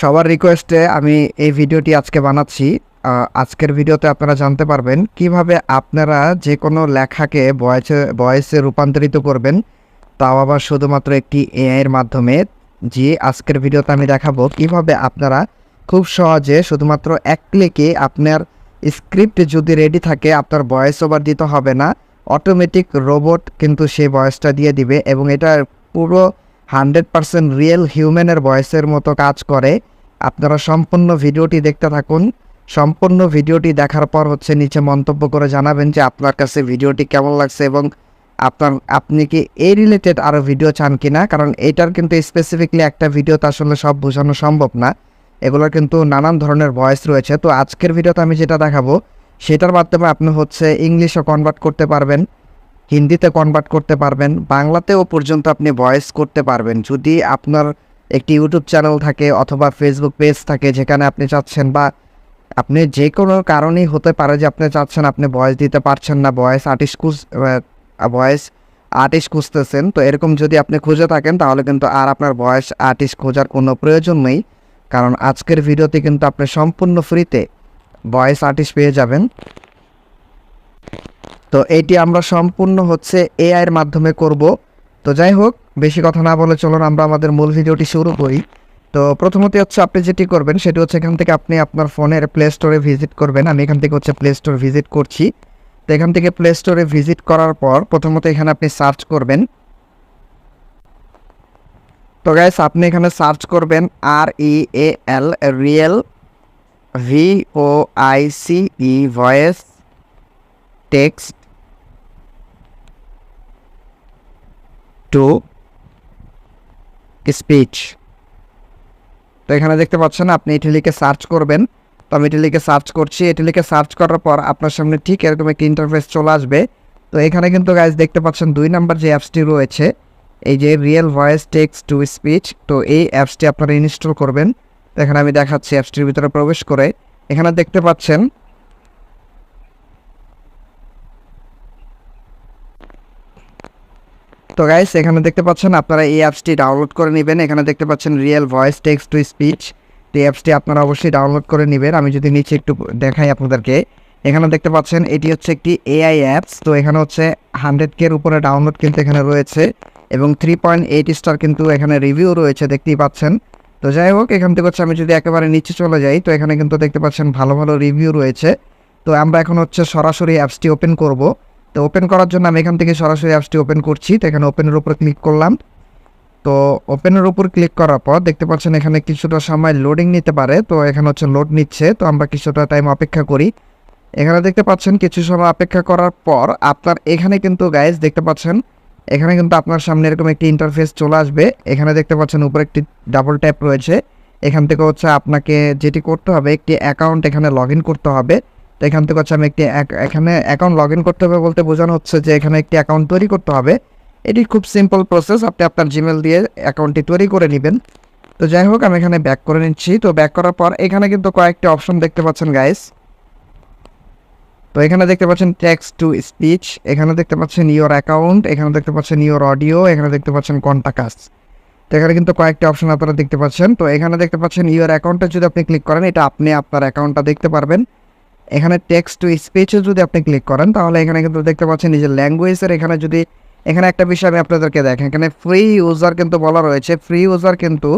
সবার রিকোয়েস্টে আমি এই ভিডিওটি আজকে বানাচ্ছি। আজকের ভিডিওতে আপনারা জানতে পারবেন কীভাবে আপনারা যে কোনো লেখাকে ভয়েসে ভয়েসে রূপান্তরিত করবেন, তাও আবার শুধুমাত্র একটি এআইয়ের মাধ্যমে। যে আজকের ভিডিওতে আমি দেখাবো কীভাবে আপনারা খুব সহজে শুধুমাত্র এক ক্লিকে আপনার স্ক্রিপ্ট যদি রেডি থাকে, আপনার ভয়েস ওভার দিতে হবে না অটোমেটিক রোবট কিন্তু সেই ভয়েসটা দিয়ে দিবে এবং এটা পুরো হান্ড্রেড পারসেন্ট রিয়েল হিউম্যানের ভয়েসের মতো কাজ করে। আপনারা সম্পূর্ণ ভিডিওটি দেখতে থাকুন। সম্পূর্ণ ভিডিওটি দেখার পর হচ্ছে নিচে মন্তব্য করে জানাবেন যে আপনার কাছে ভিডিওটি কেমন লাগছে এবং আপনার, আপনি কি এই রিলেটেড আরও ভিডিও চান কি না কারণ এটার কিন্তু স্পেসিফিকলি একটা ভিডিওতে আসলে সব বোঝানো সম্ভব না। এগুলোর কিন্তু নানান ধরনের ভয়েস রয়েছে। তো আজকের ভিডিওতে আমি যেটা দেখাবো, সেটার মাধ্যমে আপনি হচ্ছে ইংলিশও কনভার্ট করতে পারবেন। হিন্দিতে কনভার্ট করতে পারবেন। বাংলাতেও পর্যন্ত আপনি ভয়েস করতে পারবেন। যদি আপনার একটি ইউটিউব চ্যানেল থাকে অথবা ফেসবুক পেজ থাকে যেখানে আপনি চাচ্ছেন বা আপনি যে কোনো কারণেই হতে পারে যে আপনি চাচ্ছেন আপনি ভয়েস দিতে পারছেন না ভয়েস আর্টিস্ট খুঁজ ভয়েস আর্টিস্ট খুঁজতেছেন, তো এরকম যদি আপনি খুঁজে থাকেন তাহলে কিন্তু আর আপনার ভয়েস আর্টিস্ট খোঁজার কোনো প্রয়োজন নেই। কারণ আজকের ভিডিওতে কিন্তু আপনি সম্পূর্ণ ফ্রিতে ভয়েস আর্টিস্ট পেয়ে যাবেন। তো এইটি আমরা সম্পূর্ণ হচ্ছে এআই এর মাধ্যমে করব। তো যাই হোক, বেশি কথা না বলে চলুন আমরা আমাদের মূল ভিডিওটি শুরু করি। তো প্রথমত হচ্ছে আপনি যেটি করবেন, সেটি হচ্ছে এখান থেকে আপনি আপনার ফোনের প্লে স্টোরে ভিজিট করবেন। আমি এখান থেকে হচ্ছে প্লে স্টোর ভিজিট করছি। তো এখান থেকে প্লে স্টোরে ভিজিট করার পর প্রথমত এখানে আপনি সার্চ করবেন। তো গাইস আপনি এখানে সার্চ করবেন আর E A L real V O I C E voice text to speech তো এখানে দেখতে পাচ্ছেন আপনি এটি লিখে সার্চ করবেন। তো আমি এটি লিখে সার্চ করছি। এটি লিখে সার্চ করার পর আপনার সামনে ঠিক এরকম একটি ইন্টারফেস চলে আসবে। তো এখানে কিন্তু গাইজ দেখতে পাচ্ছেন দুই নাম্বার যে অ্যাপসটি রয়েছে, এই যে real voice text to speech তো এই অ্যাপসটি আপনারা ইনস্টল করবেন। তো এখানে আমি দেখাচ্ছি অ্যাপসটির ভিতরে প্রবেশ করে। এখানে দেখতে পাচ্ছেন তো গাইস এখানে দেখতে পাচ্ছেন আপনারা এই অ্যাপসটি ডাউনলোড করে নেবেন। এখানে দেখতে পাচ্ছেন real voice text to speech তো এই অ্যাপসটি আপনারা অবশ্যই ডাউনলোড করে নেবেন। আমি যদি নিচে একটু দেখাই আপনাদেরকে। এখানে দেখতে পাচ্ছেন এটি হচ্ছে একটি এআই অ্যাপস তো এখানে হচ্ছে হান্ড্রেড কের উপরে ডাউনলোড কিন্তু এখানে রয়েছে এবং থ্রি পয়েন্ট এইট স্টার কিন্তু এখানে রিভিউ রয়েছে, দেখতেই পাচ্ছেন। তো যাই হোক, এখান থেকে হচ্ছে আমি যদি একেবারে নিচে চলে যাই, তো এখানে কিন্তু দেখতে পাচ্ছেন ভালো ভালো রিভিউ রয়েছে। তো আমরা এখন হচ্ছে সরাসরি অ্যাপসটি ওপেন করব। তো ওপেন করার জন্য আমি এখান থেকে সরাসরি অ্যাপসটি ওপেন করছি। তো এখানে ওপেনের উপর ক্লিক করলাম। তো ওপেনের উপর ক্লিক করার পর দেখতে পাচ্ছেন এখানে কিছুটা সময় লোডিং নিতে পারে। তো এখানে হচ্ছে লোড নিচ্ছে। তো আমরা কিছুটা টাইম অপেক্ষা করি। এখানে দেখতে পাচ্ছেন কিছু সময় অপেক্ষা করার পর আপনার এখানে কিন্তু গাইজ দেখতে পাচ্ছেন, এখানে কিন্তু আপনার সামনে এরকম একটি ইন্টারফেস চলে আসবে। এখানে দেখতে পাচ্ছেন উপরে একটি ডাবল ট্যাপ রয়েছে। এখান থেকে হচ্ছে আপনাকে যেটি করতে হবে, একটি অ্যাকাউন্ট এখানে লগ করতে হবে। তো এখান থেকে হচ্ছে আমি একটি এখানে অ্যাকাউন্ট লগ করতে হবে বলতে বোঝানো হচ্ছে যে এখানে একটি অ্যাকাউন্ট তৈরি করতে হবে। এটি খুব সিম্পল প্রসেস আপনি আপনার জিমেল দিয়ে অ্যাকাউন্টটি তৈরি করে নেবেন। তো যাই হোক, আমি এখানে ব্যাক করে নিচ্ছি। তো ব্যাক করার পর এখানে কিন্তু কয়েকটি অপশন দেখতে পাচ্ছেন গাইস তো এখানে দেখতে পাচ্ছেন টেক্সট টু স্পিচ এখানে দেখতে পাচ্ছেন ইওর অ্যাকাউন্ট এখানে দেখতে পাচ্ছেন ইওর অডিও এখানে দেখতে পাচ্ছেন কন্টাকাস তো এখানে কিন্তু কয়েকটি অপশন আপনারা দেখতে পাচ্ছেন। তো এখানে দেখতে পাচ্ছেন ইওর অ্যাকাউন্টে যদি আপনি ক্লিক করেন, এটা আপনি আপনার অ্যাকাউন্টটা দেখতে পারবেন। এখানে টেক্সট টু স্পিচে যদি আপনি ক্লিক করেন, তাহলে এখানে কিন্তু দেখতে পাচ্ছেন নিজের ল্যাঙ্গুয়েজের এখানে যদি, এখানে একটা বিষয় আমি আপনাদেরকে দেখেন এখানে ফ্রি ইউজার কিন্তু বলা রয়েছে। ফ্রি ইউজার কিন্তু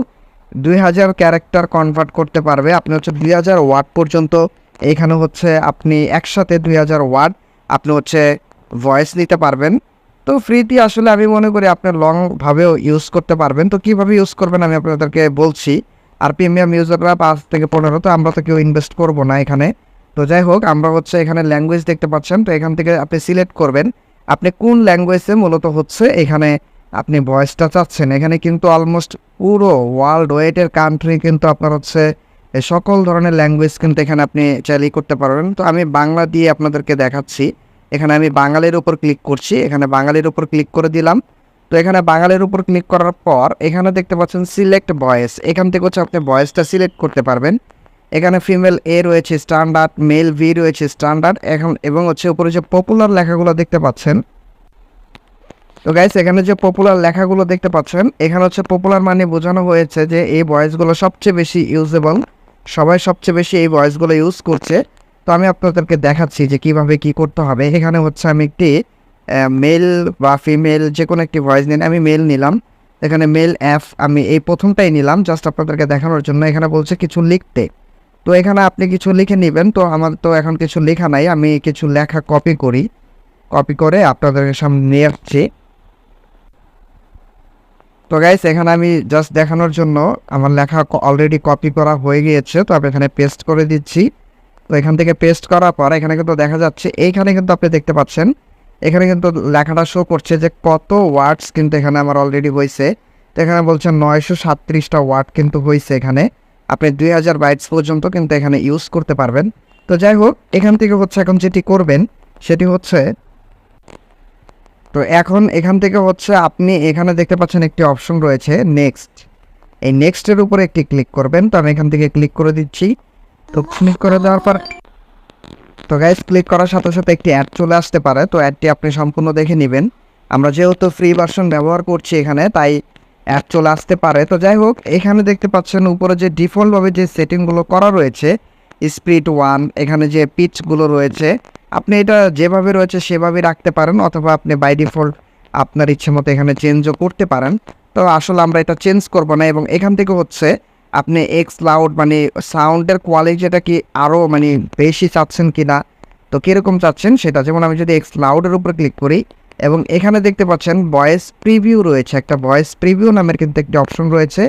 দুই হাজার ক্যারেক্টার কনভার্ট করতে পারবে। আপনি হচ্ছে দুই হাজার ওয়ার্ড পর্যন্ত এখানে হচ্ছে আপনি একসাথে দুই হাজার ওয়ার্ড আপনি হচ্ছে ভয়েস নিতে পারবেন। তো ফ্রিতে আসলে আমি মনে করি আপনি লংভাবেও ইউজ করতে পারবেন। তো কীভাবে ইউজ করবেন আমি আপনাদেরকে বলছি। আর প্রিমিয়াম ইউজাররা পাঁচ থেকে পনেরো, তো আমরা তো কেউ ইনভেস্ট করব না এখানে। তো যাই হোক, আমরা হচ্ছে এখানে ল্যাঙ্গুয়েজ দেখতে পাচ্ছেন তো এখান থেকে আপনি সিলেক্ট করবেন। আপনি কোন ল্যাঙ্গুয়েজে মূলত হচ্ছে এখানে আপনি ভয়েসটা চাচ্ছেন? এখানে কিন্তু অলমোস্ট পুরো ওয়ার্ল্ড ওয়েটের কান্ট্রি কিন্তু আপনার হচ্ছে সকল ধরনের ল্যাঙ্গুয়েজ কিন্তু এখানে আপনি চাইলেই করতে পারবেন। তো আমি বাংলা দিয়ে আপনাদেরকে দেখাচ্ছি। এখানে আমি বাঙালির উপর ক্লিক করছি। এখানে বাঙালির উপর ক্লিক করে দিলাম। তো এখানে বাঙালির উপর ক্লিক করার পর এখানে দেখতে পাচ্ছেন সিলেক্ট ভয়েস এখান থেকে হচ্ছে আপনি ভয়েসটা সিলেক্ট করতে পারবেন। এখানে ফিমেল এ রয়েছে স্ট্যান্ডার্ড মেল ভি রয়েছে স্ট্যান্ডার্ড এখন এবং হচ্ছে উপরে যে পপুলার লেখাগুলো দেখতে পাচ্ছেন। তো গাইস এখানে যে পপুলার লেখাগুলো দেখতে পাচ্ছেন, এখানে হচ্ছে পপুলার মানে বোঝানো হয়েছে যে এই ভয়েসগুলো সবচেয়ে বেশি ইউজেবল সবাই সবচেয়ে বেশি এই ভয়েসগুলো ইউজ করছে। তো আমি আপনাদেরকে দেখাচ্ছি যে কীভাবে কি করতে হবে। এখানে হচ্ছে আমি একটি মেল বা ফিমেল যে কোনো একটি ভয়েস নিন, আমি মেল নিলাম। এখানে মেল অ্যাপ আমি এই প্রথমটাই নিলাম জাস্ট আপনাদেরকে দেখানোর জন্য। এখানে বলছে কিছু লিখতে। তো এখানে আপনি কিছু লিখে নেবেন। তো আমার তো এখন কিছু লেখা নাই, আমি কিছু লেখা কপি করি। কপি করে আপনাদের সামনে নিয়ে আসছি। তো গাইস এখানে আমি জাস্ট দেখানোর জন্য আমার লেখা অলরেডি কপি করা হয়ে গিয়েছে, তো আমি এখানে পেস্ট করে দিচ্ছি। তো এখান থেকে পেস্ট করার পর এখানে কিন্তু দেখা যাচ্ছে, এইখানে কিন্তু আপনি দেখতে পাচ্ছেন, এখানে কিন্তু লেখাটা শো করছে যে কত ওয়ার্ডস কিন্তু এখানে আমার অলরেডি হয়েছে তো এখানে বলছে নয়শো সাতত্রিশটা ওয়ার্ড কিন্তু হয়েছে এখানে। আপনি দুই হাজার বাইটস পর্যন্ত কিন্তু এখানে ইউজ করতে পারবেন। তো যাই হোক, এখান থেকে হচ্ছে এখন যেটি করবেন, সেটি হচ্ছে, তো এখন এখান থেকে হচ্ছে আপনি এখানে দেখতে পাচ্ছেন একটি অপশন রয়েছে নেক্সট এই নেক্সটের উপরে একটি ক্লিক করবেন। তো আমি এখান থেকে ক্লিক করে দিচ্ছি। তো ক্লিক করে দেওয়ার পর, তো গাইস ক্লিক করার সাথে সাথে একটি অ্যাড চলে আসতে পারে। তো অ্যাডটি আপনি সম্পূর্ণ দেখে নেবেন। আমরা যেহেতু ফ্রি ভার্সন ব্যবহার করছি এখানে, তাই অ্যাড চলে আসতে পারে। তো যাই হোক, এখানে দেখতে পাচ্ছেন উপরে যে ডিফল্টভাবে যে সেটিংগুলো করা রয়েছে স্পিড ওয়ান এখানে যে পিচগুলো রয়েছে, আপনি এটা যেভাবে রয়েছে সেভাবে রাখতে পারেন অথবা আপনি বাই ডিফল্ট আপনার ইচ্ছে মতো এখানে চেঞ্জও করতে পারেন। তো আসলে আমরা এটা চেঞ্জ করব না এবং এখান থেকে হচ্ছে আপনি এক্স লাউড মানে সাউন্ডের কোয়ালিটিটা কি আরও মানে বেশি চাচ্ছেন কি না তো কীরকম চাচ্ছেন সেটা? যেমন আমি যদি এক্স লাউডের উপরে ক্লিক করি এবং এখানে দেখতে পাচ্ছেন ভয়েস প্রিভিউ রয়েছে একটা ভয়েস প্রিভিউ নামের কিন্তু একটি অপশন রয়েছে।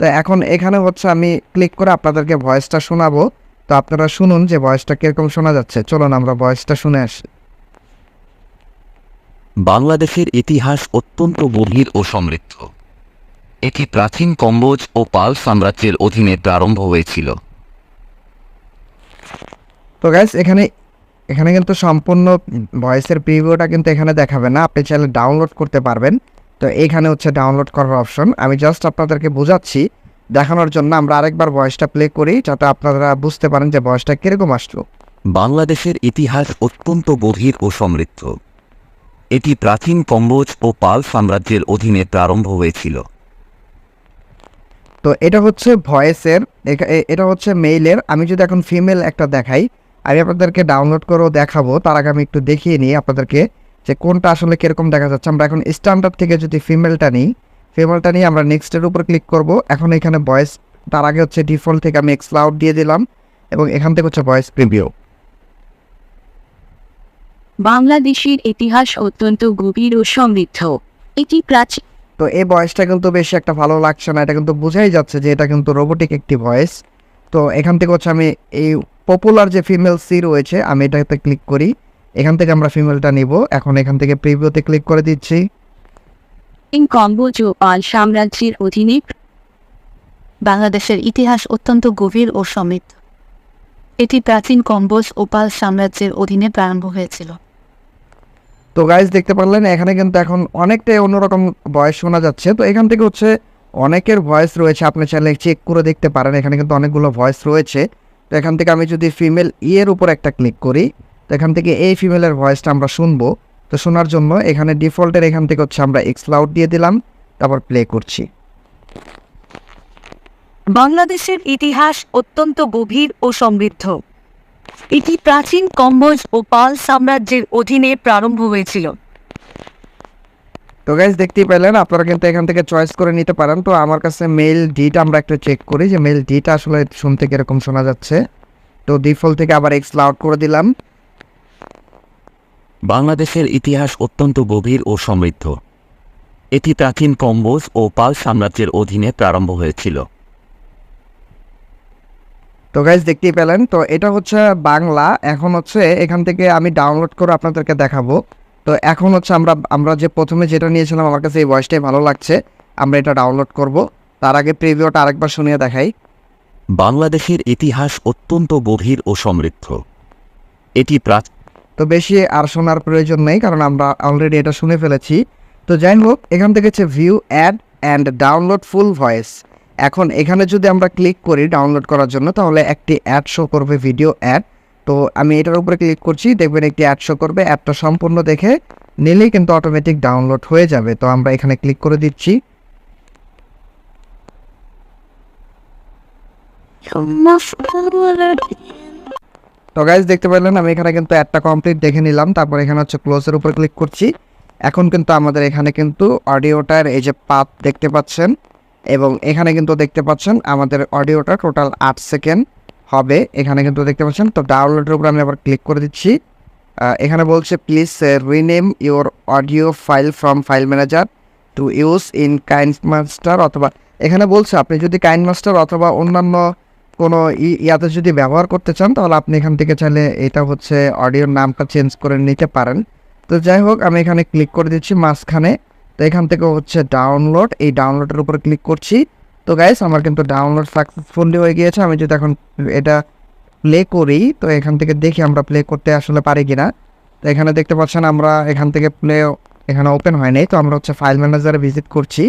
তো এখন এখানে হচ্ছে আমি ক্লিক করে আপনাদেরকে ভয়েসটা শোনাবো। তো আপনারা শুনুন যে ভয়েসটা কীরকম শোনা যাচ্ছে। চলুন আমরা ভয়েসটা শুনে আসি। বাংলাদেশের ইতিহাস অত্যন্ত গভীর ও সমৃদ্ধ। এটি প্রাচীন কম্বোজ ও পাল সাম্রাজ্যের অধীনে প্রারম্ভ হয়েছিল। তো গাইস এখানে এখানে কিন্তু সম্পূর্ণ ভয়েসের প্রিভিউটা কিন্তু এখানে দেখাবে না। আপনি চাইলে ডাউনলোড করতে পারবেন। তো এখানে হচ্ছে ডাউনলোড করার অপশন আমি জাস্ট আপনাদেরকে বোঝাচ্ছি দেখানোর জন্য আমরা আরেকবার ভয়েসটা প্লে করি যাতে আপনারা বুঝতে পারেন যে ভয়েসটা কীরকম আসলো। বাংলাদেশের ইতিহাস অত্যন্ত গভীর ও সমৃদ্ধ। এটি প্রাচীন কম্বোজ ও পাল সাম্রাজ্যের অধীনে প্রারম্ভ হয়েছিল। তো এটা হচ্ছে ভয়েসের এটা হচ্ছে মেইলের আমি যদি এখন ফিমেল একটা দেখাই আমি আপনাদেরকে ডাউনলোড করেও দেখাবো তার আগে আমি একটু দেখিয়ে নিই আপনাদেরকে যে কোনটা আসলে কীরকম দেখা যাচ্ছে। আমরা এখন স্ট্যান্ডার্ড থেকে যদি ফিমেলটা নিই ফিমেলটা নিয়ে আমরা নেক্সটের উপর ক্লিক করব। এখন এখানে ভয়েস তার আগে হচ্ছে ডিফল্ট থেকে আমি এক্স লাউড দিয়ে দিলাম এবং এখান থেকে হচ্ছে ভয়েস প্রিভিউ বাংলাদেশের ইতিহাস অত্যন্ত গভীর ও সমৃদ্ধ। এটি প্রাচীন তো এই ভয়েসটা কিন্তু বেশি একটা ভালো লাগছে না এটা কিন্তু বোঝাই যাচ্ছে যে এটা কিন্তু রোবোটিক একটি ভয়েস তো এখান থেকে হচ্ছে আমি এই পপুলার যে ফিমেল সি রয়েছে আমি এটাতে ক্লিক করি। এখান থেকে আমরা ফিমেলটা নিব। এখন এখান থেকে প্রিভিউতে ক্লিক করে দিচ্ছি। কম্বোজ পাল সাম্রাজ্যের অধীনে বাংলাদেশের ইতিহাস অত্যন্ত গভীর ও সমৃদ্ধ। এটি প্রাচীন কম্বোজ ও পাল সাম্রাজ্যের অধীনে প্রারম্ভ হয়েছিল। তো গাইজ দেখতে পারলেন এখানে কিন্তু এখন অনেকটাই অন্যরকম বয়স শোনা যাচ্ছে। তো এখান থেকে হচ্ছে অনেকের ভয়েস রয়েছে, আপনি চাইলে চেক করে দেখতে পারেন, এখানে কিন্তু অনেকগুলো ভয়েস রয়েছে। তো এখান থেকে আমি যদি ফিমেল ইয়ের উপর একটা ক্লিক করি, তো এখান থেকে এই ফিমেলের ভয়েসটা আমরা শুনব। তো শোনার জন্য এখানে ডিফল্টের এখান থেকে হচ্ছে আমরা এক্স লাউড দিয়ে দিলাম, তারপর প্লে করছি। বাংলাদেশের ইতিহাস অত্যন্ত গভীর ও সমৃদ্ধ। এটি প্রাচীন কম্বোজ ও পাল সাম্রাজ্যের অধীনে প্রারম্ভ হয়েছিল। তো গাইজ দেখতেই পেলেন আপনারা কিন্তু এখান থেকে চয়েস করে নিতে পারেন। তো আমার কাছে মেল ডিটা আমরা একটা চেক করি যে মেল ডিটা আসলে শুনতে কীরকম শোনা যাচ্ছে। তো ডিফল্ট থেকে আবার এক্স লাউড করে দিলাম। বাংলাদেশের ইতিহাস অত্যন্ত গভীর ও সমৃদ্ধ। এটি প্রাচীন কম্বোজ ও পাল সাম্রাজ্যের অধীনে প্রারম্ভ হয়েছিল। তো গাইজ দেখতেই পেলেন তো এটা হচ্ছে বাংলা। এখন হচ্ছে এখান থেকে আমি ডাউনলোড করে আপনাদেরকে দেখাবো। তো এখন হচ্ছে আমরা আমরা যে প্রথমে যেটা নিয়েছিলাম আমার কাছে এই ভয়েসটাই ভালো লাগছে আমরা এটা ডাউনলোড করব। তার আগে প্রিভিউটা আরেকবার শুনিয়ে দেখাই। বাংলাদেশের ইতিহাস অত্যন্ত গভীর ও সমৃদ্ধ। এটি প্রাচ তো বেশি আর শোনার প্রয়োজন নেই কারণ আমরা অলরেডি এটা শুনে ফেলেছি। তো যাই হোক এখান থেকে হচ্ছে view ad and download full voice এখন এখানে যদি আমরা ক্লিক করি ডাউনলোড করার জন্য তাহলে একটি অ্যাড শো করবে ভিডিও অ্যাড তো আমি এটার উপরে ক্লিক করছি, দেখবেন একটি অ্যাড শো করবে অ্যাডটা সম্পূর্ণ দেখে নিলেই কিন্তু অটোমেটিক ডাউনলোড হয়ে যাবে। তো আমরা এখানে ক্লিক করে দিচ্ছি। তো গাইজ দেখতে পেলেন আমি এখানে কিন্তু একটা কমপ্লিট দেখে নিলাম। তারপর এখানে হচ্ছে ক্লোজের উপর ক্লিক করছি। এখন কিন্তু আমাদের এখানে কিন্তু অডিওটার এই যে পাত দেখতে পাচ্ছেন, এবং এখানে কিন্তু দেখতে পাচ্ছেন আমাদের অডিওটা টোটাল আট সেকেন্ড হবে, এখানে কিন্তু দেখতে পাচ্ছেন। তো ডাউনলোডের উপর আমি আবার ক্লিক করে দিচ্ছি। এখানে বলছে please rename your audio file from file manager to use in KineMaster অথবা, এখানে বলছে, আপনি যদি কাইন্ড মাস্টার অথবা অন্যান্য কোনো ইয়াতে যদি ব্যবহার করতে চান, তাহলে আপনি এখান থেকে চাইলে এটা হচ্ছে অডিওর নামটা চেঞ্জ করে নিতে পারেন। তো যাই হোক, আমি এখানে ক্লিক করে দিচ্ছি মাঝখানে। তো এখান থেকে হচ্ছে ডাউনলোড এই ডাউনলোডের উপর ক্লিক করছি। তো গাইস আমার কিন্তু ডাউনলোড সাকসেসফুলি হয়ে গিয়েছে। আমি যদি এখন এটা প্লে করি, তো এখান থেকে দেখি আমরা প্লে করতে আসলে পারি কি না তো এখানে দেখতে পাচ্ছেন আমরা এখান থেকে প্লে এখানে ওপেন হয় নাই। তো আমরা হচ্ছে ফাইল ম্যানেজারে ভিজিট করছি।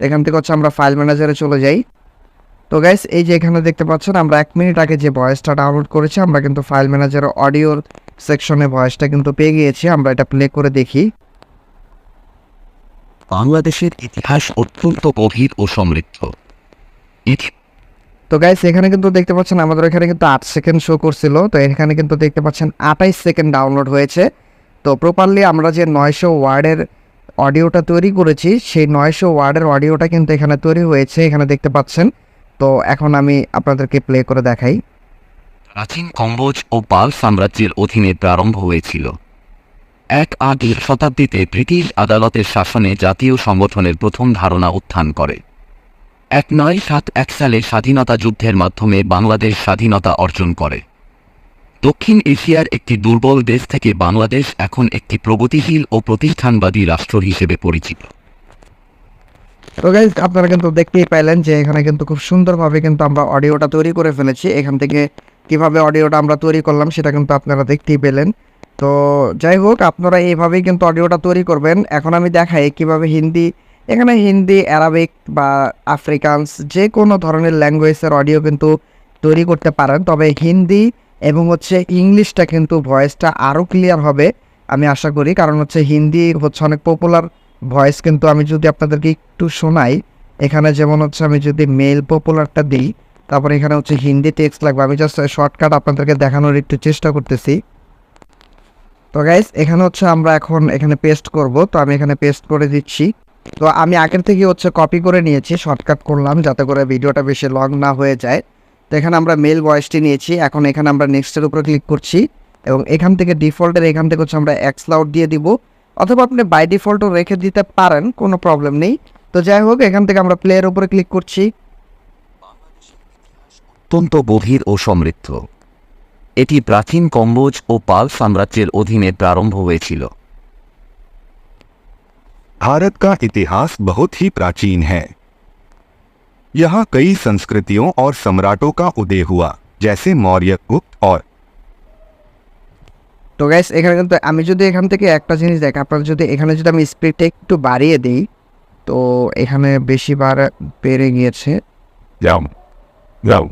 এখান থেকে হচ্ছে আমরা ফাইল ম্যানেজারে চলে যাই। তো গাইস এই যে এখানে দেখতে পাচ্ছেন আমরা এক মিনিট আগে যে ভয়েসটা ডাউনলোড করেছি, আমরা কিন্তু ফাইল ম্যানেজারের অডিওর সেকশনে ভয়েসটা কিন্তু পেয়ে গিয়েছি। আমরা এটা প্লে করে দেখি। বাংলাদেশের ইতিহাস অত্যন্ত গভীর ও সমৃদ্ধ। তো গাইস এখানে কিন্তু দেখতে পাচ্ছেন আমাদের এখানে কিন্তু আট সেকেন্ড শো করছিল। তো এখানে কিন্তু দেখতে পাচ্ছেন আঠাইশ সেকেন্ড ডাউনলোড হয়েছে। তো প্রপারলি আমরা যে নয়শো ওয়ার্ডের অডিওটা তৈরি করেছি সেই নয়শো ওয়ার্ডের অডিওটা কিন্তু এখানে তৈরি হয়েছে এখানে দেখতে পাচ্ছেন। তো এখন আমি আপনাদেরকে প্লে করে দেখাই। প্রাচীন কম্বোজ ও পাল সাম্রাজ্যের অধীনে প্রারম্ভ হয়েছিল। এক আগের শতাব্দীতে ব্রিটিশ আদালতের শাসনে জাতীয় সংগঠনের প্রথম ধারণা উত্থান করে। এক নয় সাত এক সালে স্বাধীনতা যুদ্ধের মাধ্যমে বাংলাদেশ স্বাধীনতা অর্জন করে। দক্ষিণ এশিয়ার একটি দুর্বল দেশ থেকে বাংলাদেশ এখন একটি প্রগতিশীল ও প্রতিষ্ঠানবাদী রাষ্ট্র হিসেবে পরিচিত। আপনারা কিন্তু দেখতেই পাইলেন যে এখানে কিন্তু খুব সুন্দরভাবে কিন্তু আমরা অডিওটা তৈরি করে ফেলেছি। এখান থেকে কীভাবে অডিওটা আমরা তৈরি করলাম সেটা কিন্তু আপনারা দেখতেই পেলেন। তো যাই হোক, আপনারা এইভাবেই কিন্তু অডিওটা তৈরি করবেন। এখন আমি দেখাই কীভাবে হিন্দি, এখানে হিন্দি, অ্যারাবিক বা আফ্রিকানস যে কোনো ধরনের ল্যাঙ্গুয়েজের অডিও কিন্তু তৈরি করতে পারেন। তবে হিন্দি এবং হচ্ছে ইংলিশটা কিন্তু ভয়েসটা আরও ক্লিয়ার হবে, আমি আশা করি। কারণ হচ্ছে হিন্দি হচ্ছে অনেক পপুলার ভয়েস কিন্তু আমি যদি আপনাদেরকে একটু শোনাই, এখানে যেমন হচ্ছে আমি যদি মেল পপুলারটা দিই, তারপরে এখানে হচ্ছে হিন্দি টেক্সট লাগবে। আমি জাস্ট শর্টকাট আপনাদেরকে দেখানোর একটু চেষ্টা করতেছি। তো গাইস এখানে হচ্ছে আমরা এখন এখানে পেস্ট করব। তো আমি এখানে পেস্ট করে দিচ্ছি। তো আমি আগের থেকে হচ্ছে কপি করে নিয়েছি শর্টকাট করলাম যাতে করে ভিডিওটা বেশি লং না হয়ে যায়। তো এখানে আমরা মেল ভয়েসটি নিয়েছি। এখন এখানে আমরা নেক্সটের উপরে ক্লিক করছি এবং এখান থেকে ডিফল্টের এখান থেকে হচ্ছে আমরা এক্স লাউড দিয়ে দিব। অথবা আপনি বাই ডিফল্টও রেখে দিতে পারেন, কোনো প্রবলেম নেই। তো যাই হোক, এখান থেকে আমরা প্লেয়ের উপরে ক্লিক করছি। অত্যন্ত গভীর ও সমৃদ্ধ। এটি প্রাচীন কম্বোজ ও পাল সাম্রাজ্যের অধীনে প্রারম্ভ হয়েছিল भारत का इतिहास बहुत ही प्राचीन है यहाँ कई संस्कृतियों और सम्राटों का उदय हुआ जैसे मौर्य गुप्त और তো গাইস এখানে কিন্তু আমি যদি এখান থেকে একটা জিনিস দেখ আপনার যদি এখানে যদি আমি স্পিডটা একটু বাড়িয়ে দিই তো এখানে বেশি বার বেড়ে গিয়েছে जाओ जाओ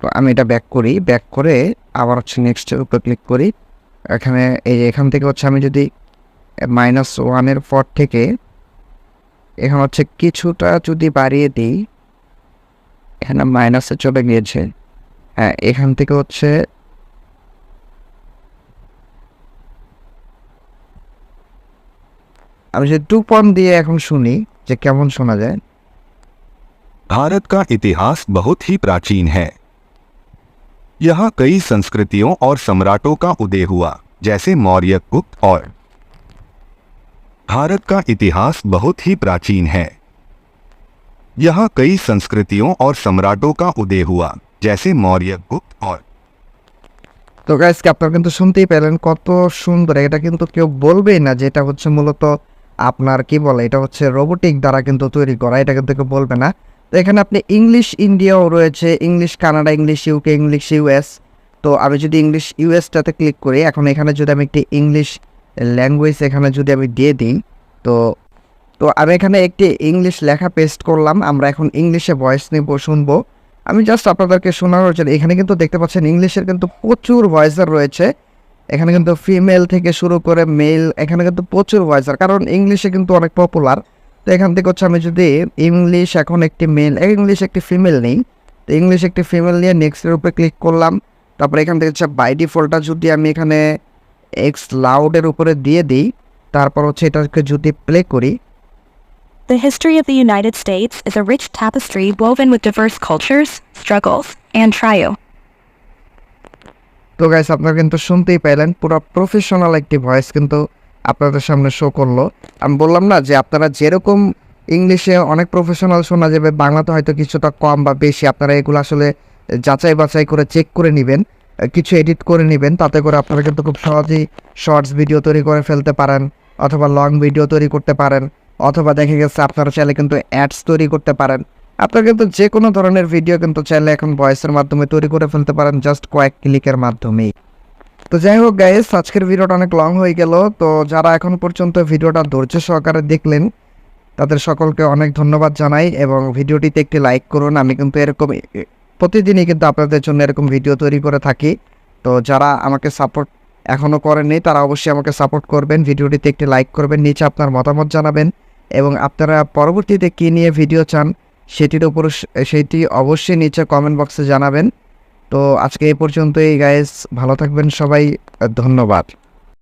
তো আমি এটা ব্যাক করি ব্যাক করে আবার হচ্ছে নেক্সটের উপর ক্লিক করি এখানে এই যে এখান থেকে হচ্ছে আমি যদি মাইনাস ওয়ানের পর থেকে এখানে হচ্ছে কিছুটা যদি বাড়িয়ে দিই এখানে মাইনাসে চলে গিয়েছে হ্যাঁ এখান থেকে হচ্ছে আমি যে টু পয়েন্ট দিয়ে এখন শুনি যে কেমন শোনা যায় भारत का इतिहास बहुत ही प्राचीन है यहाँ कई संस्कृतियों और सम्राटों का उदय हुआ जैसे मौर्य गुप्त और भारत का इतिहास बहुत ही प्राचीन है यहाँ कई संस्कृतियों और सम्राटों का उदय हुआ जैसे मौर्य गुप्त और তো গাইজকে আপনারা কিন্তু শুনতেই পেলেন কত সুন্দর এটা কিন্তু কেউ বলবেই না যে এটা হচ্ছে মূলত আপনার কি বলে এটা হচ্ছে রোবোটিক দ্বারা কিন্তু তৈরি করা এটা কিন্তু কেউ বলবে না তো এখানে আপনি ইংলিশ ইন্ডিয়াও রয়েছে English Canada English UK English US তো আমি যদি ইংলিশ ইউএসটাতে ক্লিক করি, এখন এখানে যদি আমি একটি ইংলিশ ল্যাঙ্গুয়েজ এখানে যদি আমি দিয়ে দিই, তো তো আমি এখানে একটি ইংলিশ লেখা পেস্ট করলাম, আমরা এখন ইংলিশে ভয়েস নিব, শুনব। আমি জাস্ট আপনাদেরকে শোনানোর জন্য, এখানে কিন্তু দেখতে পাচ্ছেন ইংলিশের কিন্তু প্রচুর ভয়েসার রয়েছে। এখানে কিন্তু ফিমেল থেকে শুরু করে মেল এখানে কিন্তু প্রচুর ভয়েসার কারণ ইংলিশে কিন্তু অনেক পপুলার তো এখান থেকে হচ্ছে আমি যদি ইংলিশ এখন একটি মেল ইংলিশ একটি ফিমেল নেই তো ইংলিশ একটি ফিমেল নিয়ে নেক্সটের উপরে ক্লিক করলাম তারপরে এখান থেকে হচ্ছে বাই ডিফল্টটা যদি আমি এখানে এক্স লাউডের উপরে দিয়ে দিই তারপর হচ্ছে এটাকে যদি প্লে করি The history of the United States is a rich tapestry woven with diverse cultures, struggles, and triumph. তো গাইস আপনারা কিন্তু শুনতেই পাইলেন পুরো প্রফেশনাল একটি ভয়েস কিন্তু আপনাদের সামনে শো করল। আমি বললাম না যে আপনারা যেরকম ইংলিশে অনেক প্রফেশনাল শোনা যাবে, বাংলাতে হয়তো কিছুটা কম বা বেশি, আপনারা এগুলো আসলে যাচাই বাছাই করে চেক করে নেবেন, কিছু এডিট করে নেবেন, তাতে করে আপনারা কিন্তু খুব সহজেই শর্টস ভিডিও তৈরি করে ফেলতে পারেন, অথবা লং ভিডিও তৈরি করতে পারেন, অথবা দেখা গেছে আপনারা চাইলে কিন্তু অ্যাডস তৈরি করতে পারেন। আপনারা কিন্তু যে কোনো ধরনের ভিডিও কিন্তু চাইলে এখন ভয়েসের মাধ্যমে তৈরি করে ফেলতে পারেন জাস্ট কয়েক ক্লিকের মাধ্যমেই। তো যাই হোক গাইস আজকের ভিডিওটা অনেক লং হয়ে গেল। তো যারা এখন পর্যন্ত ভিডিওটা ধৈর্য সহকারে দেখলেন, তাদের সকলকে অনেক ধন্যবাদ জানাই এবং ভিডিওটিতে একটি লাইক করুন। আমি কিন্তু এরকম, প্রতিদিনই কিন্তু আপনাদের জন্য এরকম ভিডিও তৈরি করে থাকি। তো যারা আমাকে সাপোর্ট এখনও করেননি, তারা অবশ্যই আমাকে সাপোর্ট করবেন। ভিডিওটিতে একটি লাইক করবেন, নিচে আপনার মতামত জানাবেন এবং আপনারা পরবর্তীতে কী নিয়ে ভিডিও চান, সেটির উপর, সেটি অবশ্যই নিচে কমেন্ট বক্সে জানাবেন। তো আজকে এই পর্যন্তই গাইস ভালো থাকবেন সবাই। ধন্যবাদ।